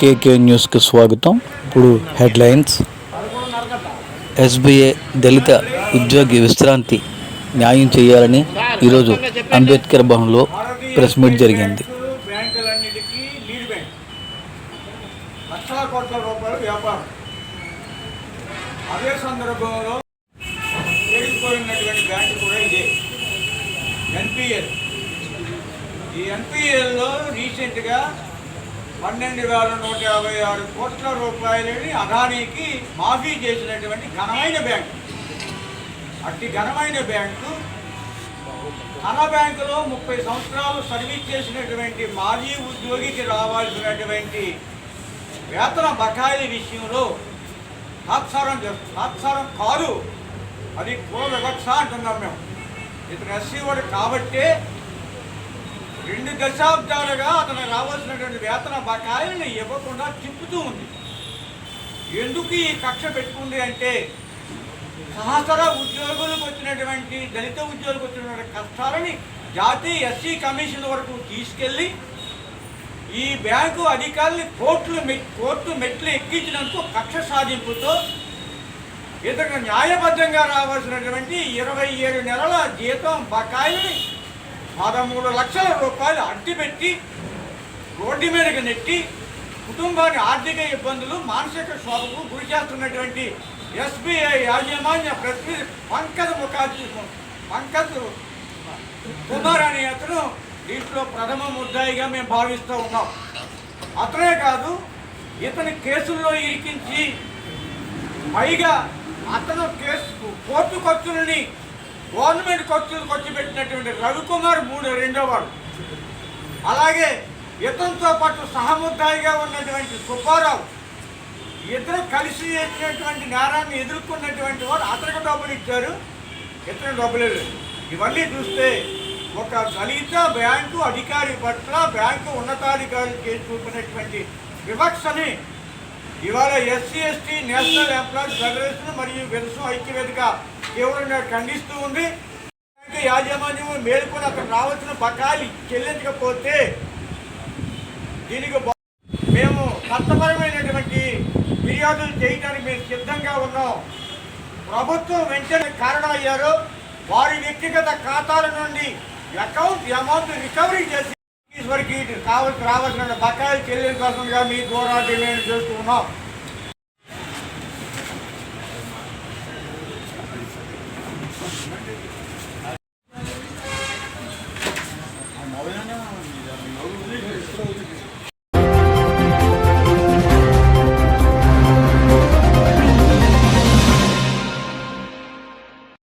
కేకే న్యూస్కి స్వాగతం. ఇప్పుడు హెడ్లైన్స్. ఎస్బీఐ దళిత ఉద్యోగి విశ్రాంతి న్యాయం చేయాలని ఈరోజు అంబేద్కర్ భవన్లో ప్రెస్ మీట్ జరిగింది. అదే సందర్భంలో కూడా ఇదే ఎన్పిఎల్ ఈ ఎన్పిఎల్లో రీసెంట్గా పన్నెండు వేల నూట యాభై ఆరు కోట్ల రూపాయలని అదానీకి మాఫీ చేసినటువంటి ఘనమైన బ్యాంకు. అట్టి ఘనమైన బ్యాంకు ధన బ్యాంకులో ముప్పై సంవత్సరాలు సర్వీస్ చేసినటువంటి మాజీ ఉద్యోగికి రావాల్సినటువంటి వేతన బకాయిల విషయంలో తాత్సారం చేస్తుంది తాత్సారం కాదు. అది కుల వివక్ష అంటున్నాం మేము. ఇతను ఎస్సీ వాడు కాబట్టే రెండు దశాబ్దాలుగా అతను రావాల్సినటువంటి వేతన బకాయిలను ఇవ్వకుండా తిప్పుతూ ఉంది. ఎందుకు ఈ కక్ష పెట్టుకుంది అంటే సహచర ఉద్యోగులకు వచ్చినటువంటి దళిత ఉద్యోగులకు వచ్చినటువంటి కష్టాలని జాతీయ ఎస్సీ కమిషన్ వరకు తీసుకెళ్ళి ఈ బ్యాంకు అధికారులు కోర్టులు మె- కోర్టు మెట్లు ఎక్కించినందుకు కక్ష సాధింపుతో ఇతను న్యాయబద్ధంగా రావాల్సినటువంటి ఇరవై ఏడు నెలల జీతం బకాయిని పదమూడు లక్షల రూపాయలు అడ్డుపెట్టి రోడ్డు మీదకి నెట్టి కుటుంబాన్ని ఆర్థిక ఇబ్బందులు మానసిక శోభకు గురి చేస్తున్నటువంటి ఎస్బీఐ యాజమాన్య ప్రతినిధి పంకజ్ ముఖర్జీ పంకజ్ కుమార్ అనే అతను దీంట్లో ప్రథమ ముద్దాయిగా మేము భావిస్తూ ఉన్నాం. అతనే కాదు ఇతని కేసుల్లో ఇరికించి పైగా అతను కేసు కోర్టు ఖర్చులని గవర్నమెంట్ ఖర్చులు ఖర్చు పెట్టినటువంటి రవికుమార్ మూడు రెండో వాడు. అలాగే ఇతనితో పాటు సహముద్దాయిగా ఉన్నటువంటి సుబ్బారావు ఇద్దరు కలిసి చేసినటువంటి నేరాన్ని ఎదుర్కొన్నటువంటి వాడు అతనికి డబ్బులు ఇచ్చారు. ఇతను డబ్బులు లేదు ఇవన్నీ చూస్తే ఒక దళిత బ్యాంకు అధికారి పట్ల బ్యాంకు ఉన్నతాధికారులు చేసి చూపినటువంటి వివక్షని ఇవాళ SC ST national employees federation మరియు వెలుసు ఐక్యవేదిక తీవ్రంగా ఖండిస్తూ ఉంది? యాజమాన్యం మేలుకొని అక్కడ రావాల్సిన బకాయిలు చెల్లించకపోతే దీనికి మేము చట్టపరమైనటువంటి ఫిర్యాదులు చేయడానికి మేము సిద్ధంగా ఉన్నాం. ప్రభుత్వం వెంటనే కారణమయ్యారు. వారి వ్యక్తిగత ఖాతాల నుండి అకౌంట్ అమౌంట్ రికవరీ చేసి వరకు కావాల్సి రావాల్సిన బకాయిలు చెల్లించాల్సిందిగా మీ ద్వారా డిమాండ్ చేస్తున్నాం